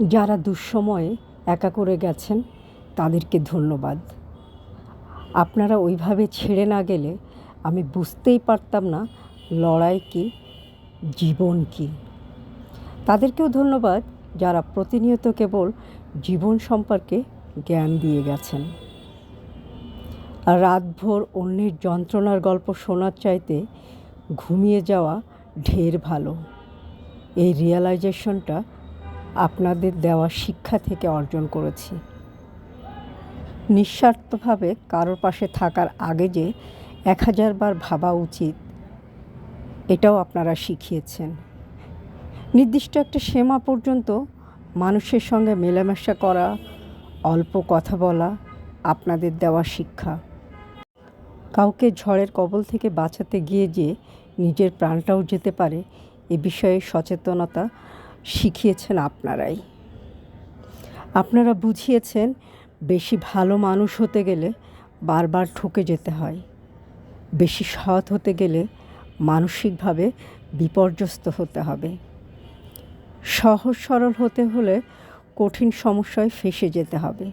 যারা দুঃসময়ে একা করে গেছেন, তাদেরকে ধন্যবাদ। আপনারা ওইভাবে ছেড়ে না গেলে আমি বুঝতেই পারতাম না লড়াই কী, জীবন কী। তাদেরকেও ধন্যবাদ যারা প্রতিনিয়ত কেবল জীবন সম্পর্কে জ্ঞান দিয়ে গেছেন। রাতভর অন্যের যন্ত্রণার গল্প শোনার চাইতে ঘুমিয়ে যাওয়া ঢের ভালো। এই রিয়েলাইজেশনটা আপনাদের দেওয়া শিক্ষা থেকে অর্জন করেছি। নিঃস্বার্থভাবে কারোর পাশে থাকার আগে যে এক হাজার বার ভাবা উচিত, এটাও আপনারা শিখিয়েছেন। নির্দিষ্ট একটা সীমা পর্যন্ত মানুষের সঙ্গে মেলামেশা করা, অল্প কথা বলা আপনাদের দেওয়া শিক্ষা। কাউকে ঝড়ের কবল থেকে বাঁচাতে গিয়ে যে নিজের প্রাণটাও যেতে পারে, এ বিষয়ে সচেতনতা শিখিয়েছেন আপনারাই। আপনারা বুঝিয়েছেন বেশি ভালো মানুষ হতে গেলে বারবার ঠকে যেতে হয়। বেশি সৎ হতে গেলে মানসিকভাবে বিপর্যস্ত হতে হবে। সহজ সরল হতে হলে কঠিন সমস্যায় ফেসে যেতে হবে।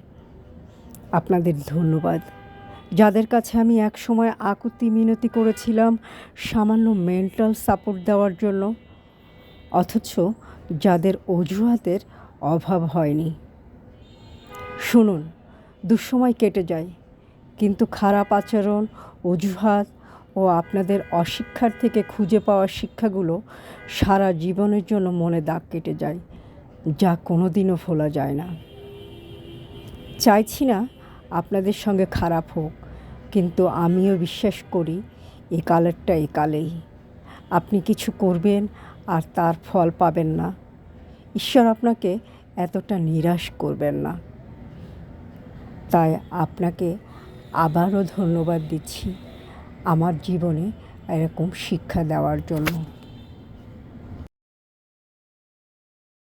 আপনাদের ধন্যবাদ। যাদের কাছে আমি এক সময় আকুতি মিনতি করেছিলাম, সামান্য মেন্টাল সাপোর্ট দেওয়ার জন্য অথচ যাদের অজুহাতের অভাব হয়নি। শুনুন, দুঃসময় কেটে যায়, কিন্তু খারাপ আচরণ, অজুহাত ও আপনাদের অশিক্ষার থেকে খুঁজে পাওয়া শিক্ষাগুলো সারা জীবনের জন্য মনে দাগ কেটে যায়, যা কোনো দিনও ভোলা যায় না। চাইছি না আপনাদের সঙ্গে খারাপ হোক, কিন্তু আমিও বিশ্বাস করি, এ কালেরটা এ কালেই। আপনি কিছু করবেন আর তার ফল পাবেন না। ঈশ্বর আপনাকে এতটা নিরাশ করবেন না। তাই আপনাকে আবারও ধন্যবাদ দিচ্ছি আমার জীবনে এরকম শিক্ষা দেওয়ার জন্য।